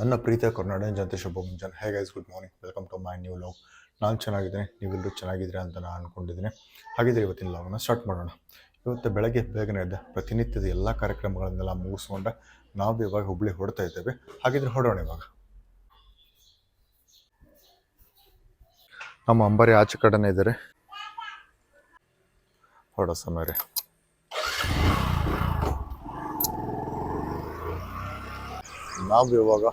ನನ್ನ ಪ್ರೀತಿಯ ಕರ್ನಾಟಕ ಜನತೆ, ಶುಭ ಮುಂಜಾನೆ. Hey guys good morning welcome to my new log ನಾನು ಚೆನ್ನಾಗಿದ್ದೀನಿ, ನೀವೆಲ್ಲರೂ ಚೆನ್ನಾಗಿದ್ದೀರ ಅಂತ ನಾನು ಅಂದ್ಕೊಂಡಿದ್ದೀನಿ ಹಾಗಿದ್ರೆ ಇವತ್ತಿನ ಲಾಗ್ನ ಸ್ಟಾರ್ಟ್ ಮಾಡೋಣ. ಇವತ್ತು ಬೆಳಗ್ಗೆ ಬೇಗನೆ ಇದ್ದ ಪ್ರತಿನಿತ್ಯದ ಎಲ್ಲ ಕಾರ್ಯಕ್ರಮಗಳನ್ನೆಲ್ಲ ಮುಗಿಸ್ಕೊಂಡೆ ನಾವು ಇವಾಗ ಹುಬ್ಳಿ ಹೊಡ್ತಾ ಇದ್ದೇವೆ. ಹಾಗಿದ್ರೆ ಹೊಡೋಣ ಇವಾಗ. ನಮ್ಮ ಅಂಬಾರಿ ಆಚೆ ಕಡೆನೇ ಇದ್ದಾರೆ. ಹೊಡೋ ಸಮಯ ನಾವು ಇವಾಗ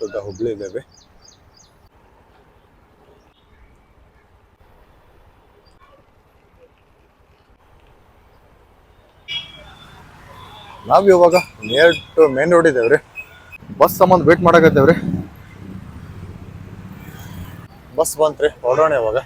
ಟು ದಿ ಹುಬ್ಳಿ ಇದ್ದೇವೆ ನಾವು ಇವಾಗ ನಿಯರ್ ಟು ಮೇನ್ ರೋಡ್ ಇದ್ದೇವ್ರಿ. ಬಸ್ ಸಂಬಂಧ ವೇಟ್ ಮಾಡಕತ್ತೇವ್ರಿ. ಬಸ್ ಬಂತ್ರಿ, ಹೊರಡೋಣ ಇವಾಗ.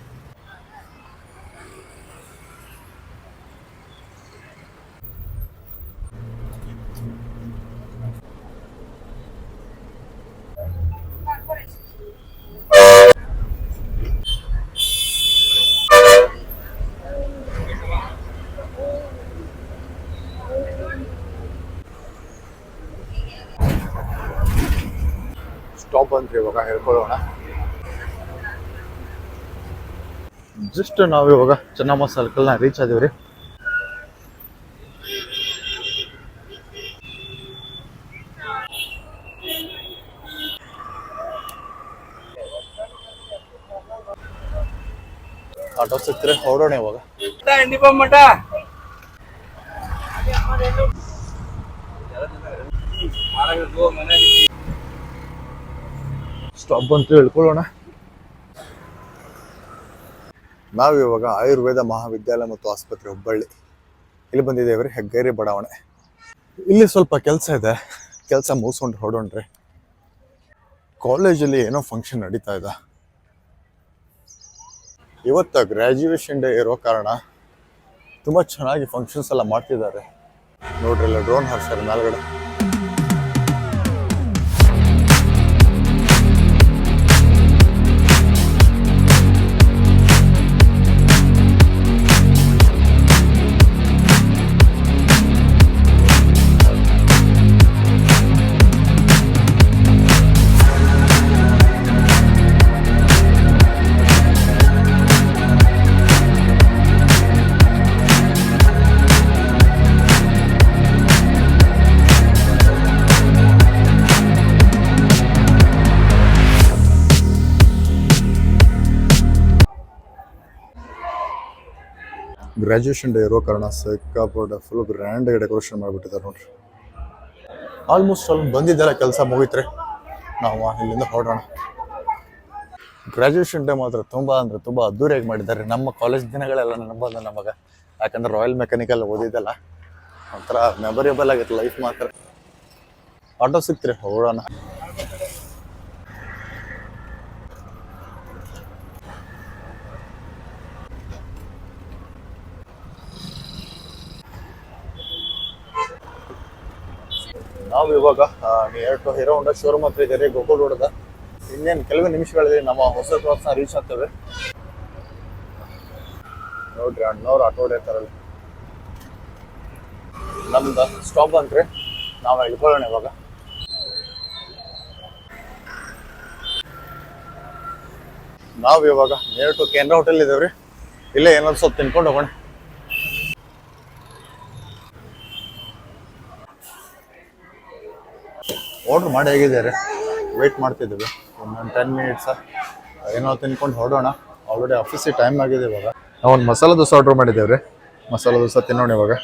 ಸ್ಟಾಪ್ ಅಂತ ಇವಾಗ ಹೇಳ್ಕೊಳ್ಳೋಣ. ಜಸ್ಟ್ ನಾವು ಇವಾಗ ಚೆನ್ನಮ್ಮ ಸರ್ಕಲ್ನ ರೀಚ್ ಆದೀವ್ರಿ. ಆಟೋ ಸಿಕ್ತರೆ ಹೊರಡೋಣ ಇವಾಗ. ಮಠ ಸ್ಟಾಪ್ ಅಂತ ಹೇಳ್ಕೊಳ್ಳೋಣ. ನಾವು ಇವಾಗ ಆಯುರ್ವೇದ ಮಹಾವಿದ್ಯಾಲಯ ಮತ್ತು ಆಸ್ಪತ್ರೆ ಹುಬ್ಬಳ್ಳಿ. ಇಲ್ಲಿ ಬಂದಿದ್ದೇವೆ ರೀ ಹೆಗ್ಗೇರಿ ಬಡಾವಣೆ. ಇಲ್ಲಿ ಸ್ವಲ್ಪ ಕೆಲಸ ಇದೆ. ಕೆಲಸ ಮುಗಿಸ್ಕೊಂಡು ಹೊಡೋಣ್ರಿ ಕಾಲೇಜಲ್ಲಿ ಏನೋ ಫಂಕ್ಷನ್ ನಡೀತಾ ಇದೆ. ಇವತ್ತು ಗ್ರ್ಯಾಜುಯೇಷನ್ ಡೇ ಇರೋ ಕಾರಣ ತುಂಬ ಚೆನ್ನಾಗಿ ಫಂಕ್ಷನ್ಸ್ ಎಲ್ಲ ಮಾಡ್ತಿದ್ದಾರೆ. ನೋಡ್ರಿ, ಎಲ್ಲ ಡ್ರೋನ್ ಹಾರ್ಸ್ಯಾರ ಮೇಲ್ಗಡೆ. ಗ್ರ್ಯಾಜುಯೇಷನ್ ಡೇ ಇರೋ ಕಾರಣ ಸಿಕ್ಕಾಪಟ್ಟೆ ಫುಲ್ ಗ್ರ್ಯಾಂಡ್ ಡೆಕೋರೇಷನ್ ಮಾಡಿಬಿಟ್ಟಿದ್ದಾರೆ ನೋಡ್ರಿ. ಆಲ್ಮೋಸ್ಟ್ ಅಲ್ಲಿ ಬಂದಿದ್ದೆಲ್ಲ ಕೆಲಸ ಮುಗಿತ್ರಿ. ನಾವು ಇಲ್ಲಿಂದ ಹೊರಡೋಣ. ಗ್ರ್ಯಾಜುಯೇಷನ್ ಡೇ ಮಾತ್ರ ತುಂಬ ಅಂದರೆ ತುಂಬ ಅದ್ದೂರಿಯಾಗಿ ಮಾಡಿದ್ದಾರೆ. ನಮ್ಮ ಕಾಲೇಜ್ ದಿನಗಳೆಲ್ಲ ನೆನಪಂದ ನಮಗೆ. ಯಾಕಂದ್ರೆ ರಾಯಲ್ ಮೆಕ್ಯಾನಿಕಲ್ ಓದಿದ್ದಲ್ಲ, ಒಂಥರ ಮೆಮೊರೇಬಲ್ ಆಗಿತ್ತು ಲೈಫ್ ಮಾತ್ರ. ಆಟೋ ಸಿಕ್ತಿರಿ ಹೊರಡೋಣ ನಾವು ಇವಾಗ ಎರಡು ಹೀರೋ ಹೊಂಡ ಶೋರೂಮ್ ಹತ್ರ ಇದ್ದಾರೆ ಗೋಕುಲ್ ರೋಡ್ ಇನ್ನೇನು ಕೆಲವೇ ನಿಮಿಷಗಳಿದೆ ನಮ್ಮ ಹೊಸ ಕ್ರಾಸ್ನ ರೀಚ್ ಆಗ್ತೇವೆ. ನೋಡ್ರಿ ಅಣ್ಣವ್ರು ಆಟೋ ನಮ್ದು ಸ್ಟಾಪ್ ಅಂತ್ರಿ ನಾವು ಇಳ್ಕೊಳ್ಳೋಣ ಇವಾಗ. ನಾವು ಇವಾಗ ನೇರ ಟು ಕೇಂದ್ರ ಹೋಟೆಲ್ ಇದೇವ್ರಿ. ಇಲ್ಲೇ ಏನಾದ್ರು ಸ್ವಲ್ಪ ತಿನ್ಕೊಂಡು ಹೋಗೋಣ. ಆರ್ಡ್ರ್ ಮಾಡಿ ಹೇಗಿದ್ದಾರೆ? ವೆಯ್ಟ್ ಮಾಡ್ತಿದ್ದೀವಿ. ಒಂದು ಟೆನ್ ಮಿನಿಟ್ಸ ಏನೋ ತಿನ್ಕೊಂಡು ಹೊರಡೋಣ. ಆಲ್ರೆಡಿ ಆಫೀಸಿಗೆ ಟೈಮ್ ಆಗಿದೆ ಇವಾಗ. ನಾವು ಒಂದು ಮಸಾಲೆ ದೋಸೆ ಆರ್ಡ್ರ್ ಮಾಡಿದ್ದೇವೆ ರೀ ಮಸಾಲೆ ದೋಸೆ ತಿನ್ನೋಣ ಇವಾಗ.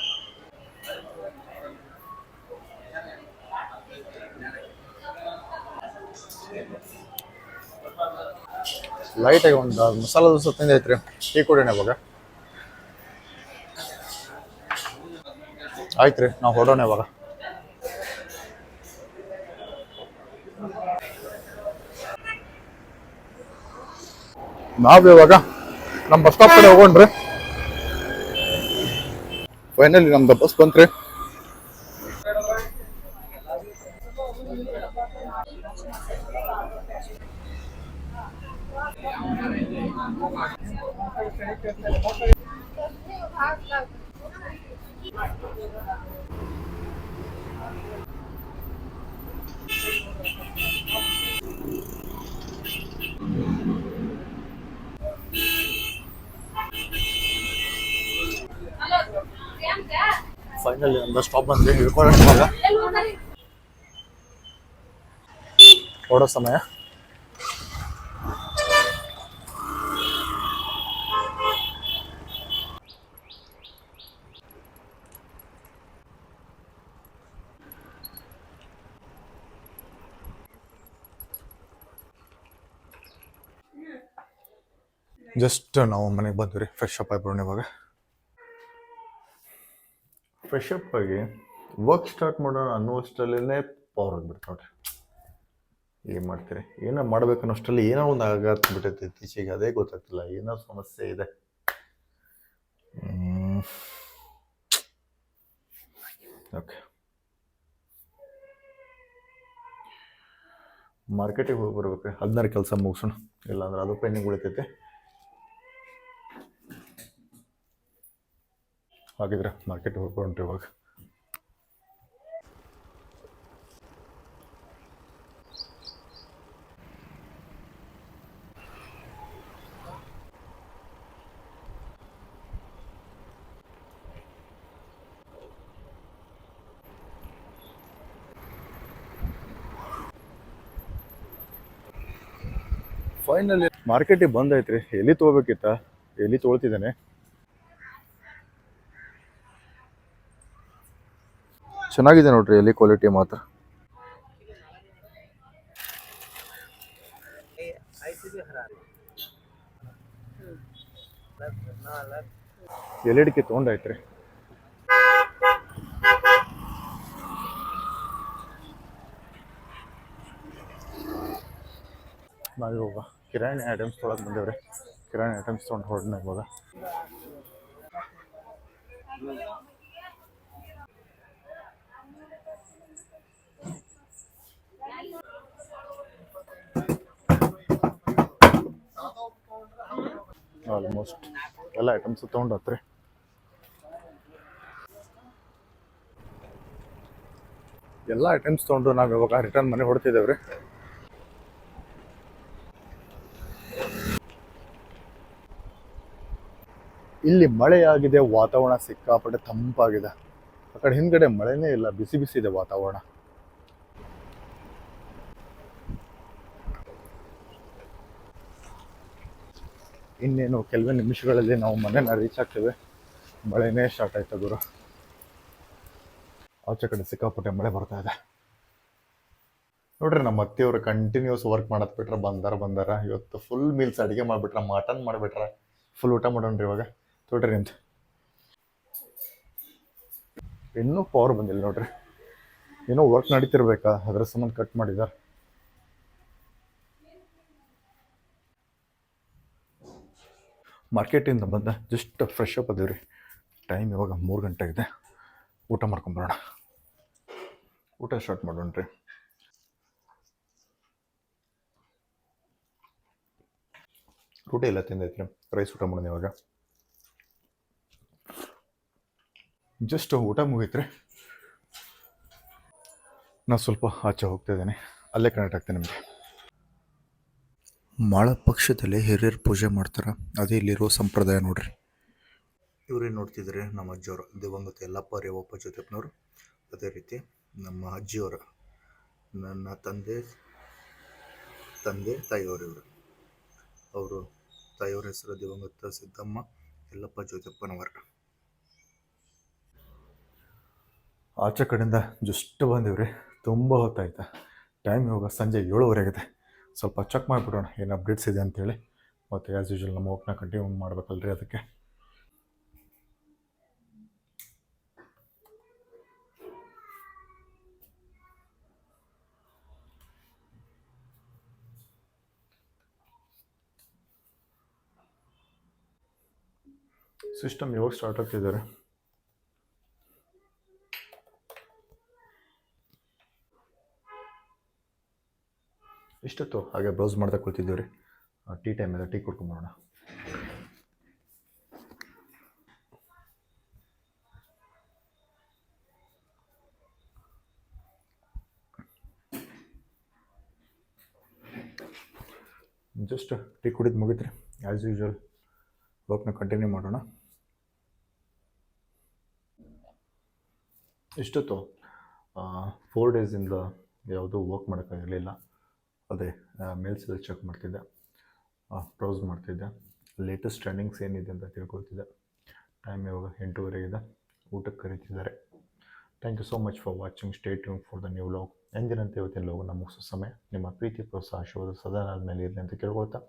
ಲೈಟಾಗಿ ಒಂದು ಮಸಾಲೆ ದೋಸೆ ತಿಂದೈತ್ರಿ. ಟೀ ಕೊಡೋಣ ಇವಾಗ. ಆಯ್ತು ರೀ ನಾವು ಹೊರಡೋಣ ಇವಾಗ. ನಾವ್ ಇವಾಗ ನಮ್ಮ ಬಸ್ ಸ್ಟಾಪ್ ಕಡೆ ಹೋಗೋಣ್ರಿ. ಫೈನಲಿ ನಮ್ದು ಬಸ್ ಬಂತ್ರಿ. ಫೈನಲಿ ಒಂದು ಸ್ಟಾಪ್ ಬಂದ್ರೆ ಇಳ್ಕೊಳ್ಳೋಣ ಓಡೋ ಸಮಯ ಜಸ್ಟ್ ನಾವು ಮನೆಗೆ ಬಂದ್ವಿ ರೀ ಫ್ರೆಶ್ ಅಪ್ ಆಗ್ಬಿಡೋಣ ಇವಾಗ ಫ್ರೆಶ್ ಆಗಿ ವರ್ಕ್ ಸ್ಟಾರ್ಟ್ ಮಾಡೋಣ ಅನ್ನೋಷ್ಟರಲ್ಲೇ ಪವರ್ ಆಗಿಬಿಡ್ತು ನೋಡ್ರಿ. ಏನು ಮಾಡ್ತೀರಿ? ಏನೋ ಮಾಡ್ಬೇಕು ಅನ್ನೋಷ್ಟರಲ್ಲಿ ಏನೋ ಒಂದು ಆಘಾತ ಬಿಟ್ಟೈತೆ ಇತ್ತೀಚೆಗೆ, ಅದೇ ಗೊತ್ತಾಗ್ತಿಲ್ಲ. ಏನೋ ಸಮಸ್ಯೆ ಇದೆ. ಓಕೆ ಮಾರ್ಕೆಟಿಗೆ ಹೋಗಿ ಬರ್ಬೇಕು. ಹದಿನಾರು ಕೆಲಸ ಮುಗಿಸೋಣ. ಇಲ್ಲಾಂದ್ರೆ ಅದು ಪೆಂಡಿಂಗ್ ಉಳಿತೈತೆ. ಹಾಗಿದ್ರೆ ಮಾರ್ಕೆಟ್ ಹೋಗ್ಕೊಂಡ್ರಿ ಇವಾಗ. ಫೈನಲಿ ಮಾರ್ಕೆಟಿಗೆ ಬಂದೈತ್ರಿ. ಎಲ್ಲಿ ತೊಗೋಬೇಕಿತ್ತ? ಎಲ್ಲಿ ತೊಗೊಳ್ತಿದ್ದಾನೆ? ಚೆನ್ನಾಗಿದೆ ನೋಡ್ರಿ ಎಲ್ಲಿ ಕ್ವಾಲಿಟಿ ಮಾತ್ರ. ಎಲ್ ಇಡಿಕೆ ತೊಗೊಂಡಾಯ್ತ್ರಿ. ನಾವು ಇವಾಗ ಕಿರಾಣಿ ಐಟಮ್ಸ್ ತೊಗೊಳಕ್ ಬಂದೇವ್ರಿ. ಕಿರಾಣಿ ಐಟಮ್ಸ್ ತೊಗೊಂಡು ಹೊರಡ್ನ ಇವಾಗ. ಆಲ್ಮೋಸ್ಟ್ ಎಲ್ಲ ಐಟಮ್ಸ್ ತೊಗೊಂಡು ಹತ್ರಿ ಎಲ್ಲ ಐಟಮ್ಸ್ ತೊಗೊಂಡು ನಾವು ಇವಾಗ ರಿಟರ್ನ್ ಮನೆ ಹೊಡ್ತಿದ್ದೇವ್ರಿ ಇಲ್ಲಿ ಮಳೆಯಾಗಿದೆ, ವಾತಾವರಣ ಸಿಕ್ಕಾಪಟ್ಟೆ ತಂಪಾಗಿದೆ. ಆ ಕಡೆ ಹಿಂದ್ಗಡೆ ಮಳೆನೇ ಇಲ್ಲ, ಬಿಸಿ ಬಿಸಿ ಇದೆ ವಾತಾವರಣ. ಇನ್ನೇನು ಕೆಲವೇ ನಿಮಿಷಗಳಲ್ಲಿ ನಾವು ಮನೆನ ರೀಚ್ ಆಗ್ತೇವೆ. ಮಳೆನೇ ಸ್ಟಾರ್ಟ್ ಆಯ್ತು ಗುರು? ಆಚೆ ಕಡೆ ಸಿಕ್ಕಾಪಟ್ಟೆ ಮಳೆ ಬರ್ತಾ ಇದೆ. ನೋಡ್ರಿ ನಮ್ಮ ಅತ್ತೆಯವರು ಕಂಟಿನ್ಯೂಸ್ ವರ್ಕ್ ಮಾಡತ್ ಬಿಟ್ರೆ ಬಂದಾರ ಬಂದಾರ. ಇವತ್ತು ಫುಲ್ ಮೀಲ್ಸ್ ಅಡಿಗೆ ಮಾಡ್ಬಿಟ್ರ ಮಟನ್ ಮಾಡ್ಬಿಟ್ರ ಫುಲ್ ಊಟ ಮಾಡೋಣ್ರಿ ಇವಾಗ. ನೋಡ್ರಿ ನಿಂತು ಇನ್ನೂ ಪವರ್ ಬಂದಿಲ್ಲ ನೋಡ್ರಿ. ಏನೋ ವರ್ಕ್ ನಡೀತಿರ್ಬೇಕಾ? ಅದ್ರ ಸಂಬಂಧ ಕಟ್ ಮಾಡಿದಾರ. ಮಾರ್ಕೆಟಿಂದ ಬಂದ ಜಸ್ಟ್ ಫ್ರೆಶ್ ಅಪ್ ಅದೇವ್ರಿ. ಟೈಮ್ ಇವಾಗ ಮೂರು ಗಂಟೆ ಆಗಿದೆ ಊಟ ಮಾಡ್ಕೊಂಬರೋಣ. ಊಟ ಸ್ಟಾರ್ಟ್ ರೀ. ಊಟ ಎಲ್ಲ ತಿಂದೈತ್ರಿ. ರೈಸ್ ಊಟ ಮಾಡೋಣ ಇವಾಗ. ಜಸ್ಟ್ ಊಟ ಮುಗೀತ್ರಿ. ನಾನು ಸ್ವಲ್ಪ ಆಚೆ ಹೋಗ್ತಾ ಇದ್ದೀನಿ. ಅಲ್ಲೇ ಕನೆಕ್ಟ್ ಆಗ್ತೀನಿ ನಿಮಗೆ. ಮಾಳ ಪಕ್ಷದಲ್ಲಿ ಹಿರಿಯರು ಪೂಜೆ ಮಾಡ್ತಾರೆ. ಅದೇ ಇಲ್ಲಿರೋ ಸಂಪ್ರದಾಯ ನೋಡ್ರಿ. ಇವ್ರೇನು ನೋಡ್ತಿದ್ರೆ? ನಮ್ಮ ಅಜ್ಜಿಯವರು ದಿವಂಗತ ಯಲ್ಲಪ್ಪ, ರೇವಪ್ಪ ಜೊತೆಪ್ಪನವರು ಅದೇ ರೀತಿ ನಮ್ಮ ಅಜ್ಜಿಯವರು, ನನ್ನ ತಂದೆ ತಂದೆ, ತಾಯಿಯವರು ಇವರು. ಅವರು ತಾಯಿಯವರ ಹೆಸರು ದಿವಂಗತ ಸಿದ್ದಮ್ಮ, ಯಲ್ಲಪ್ಪ ಜ್ಯೋತಿಪ್ಪನವರು ಆಚೆ ಕಡೆಯಿಂದ ಜಸ್ಟ್ ಬಂದಿವ್ರಿ. ತುಂಬ ಹೊತ್ತಾಯ್ತ. ಟೈಮ್ ಇವಾಗ ಸಂಜೆ ಏಳುವರೆ ಆಗಿದೆ. ಸ್ವಲ್ಪ ಚೆಕ್ ಮಾಡಿಬಿಡೋಣ, ಏನು ಅಪ್ಡೇಟ್ಸ್ ಇದೆ ಅಂತೇಳಿ. ಮತ್ತು ಆ್ಯಸ್ ಯೂಶುವಲ್ ನಮ್ಮ ವರ್ಕ್ನ ಕಂಟಿನ್ಯೂ ಮಾಡಬೇಕಲ್ರಿ ಅದಕ್ಕೆ. ಸಿಸ್ಟಮ್ ಯಾವಾಗ ಸ್ಟಾರ್ಟ್ ಆಗ್ತಿದ್ದಾರೆ ಇಷ್ಟೊತ್ತು ಹಾಗೆ ಬ್ರೌಸ್ ಮಾಡ್ತಾ ಕೂತಿದ್ದೀವಿ ರೀ. ಟೀ ಟೈಮ್ ಇದೆ ಟೀ ಕುಡ್ಕೊಂಬರೋಣ ಜಸ್ಟ್ ಟೀ ಕುಡಿದು ಮುಗಿತ್ರಿ. ಆ್ಯಸ್ ಯೂಶ್ವಲ್ ವರ್ಕ್ನ ಕಂಟಿನ್ಯೂ ಮಾಡೋಣ. ಇಷ್ಟೊತ್ತು ಫೋರ್ ಡೇಸಿಂದ ಯಾವುದೂ ವರ್ಕ್ ಮಾಡೋಕ್ಕಾಗಿರಲಿಲ್ಲ ಅದೇ ಮೇಲ್ಸ್ ಚೆಕ್ ಮಾಡ್ತಿದ್ದೆ. ಬ್ರೌಸ್ ಮಾಡ್ತಿದ್ದೆ. ಲೇಟೆಸ್ಟ್ ಟ್ರೆಂಡಿಂಗ್ಸ್ ಏನಿದೆ ಅಂತ ತಿಳ್ಕೊಳ್ತಿದ್ದೆ. ಟೈಮ್ ಇವಾಗ ಎಂಟೂವರೆಗಿದೆ ಊಟಕ್ಕೆ ಕರೀತಿದ್ದಾರೆ. Thank you so much for watching stay tune for the new log ಎಂದಿನಂತೆ ಇವತ್ತಿನ ಲೋಗನ ಮುಗಿಸೋ ಸಮಯ. ನಿಮ್ಮ ಪ್ರೀತಿ, ಪ್ರೋತ್ಸಾಹ ಶೋಧ ಸದಾ ನನ್ನ ಮೇಲೆ ಇರಲಿ ಅಂತ ಕೇಳ್ಕೊಳ್ತಾ.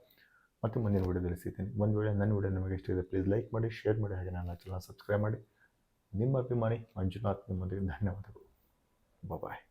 ಮತ್ತೆ ಮುಂದಿನ ವಿಡಿಯೋದಲ್ಲಿ ಸಿಗ್ತೀನಿ. ಒಂದು ವೇಳೆ ನನ್ನ ವಿಡಿಯೋ ನಿಮಗೆ ಇಷ್ಟ ಇದೆ ಪ್ಲೀಸ್ ಲೈಕ್ ಮಾಡಿ ಶೇರ್ ಮಾಡಿ, ಹಾಗೆ ನನ್ನ ಚಾನಲ್ ಸಬ್ಸ್ಕ್ರೈಬ್ ಮಾಡಿ. ನಿಮ್ಮ ಅಭಿಮಾನಿ ಮಂಜುನಾಥ್ ನಿಮ್ಮೊಂದಿಗೆ ಧನ್ಯವಾದಗಳು. ಬಾಯ್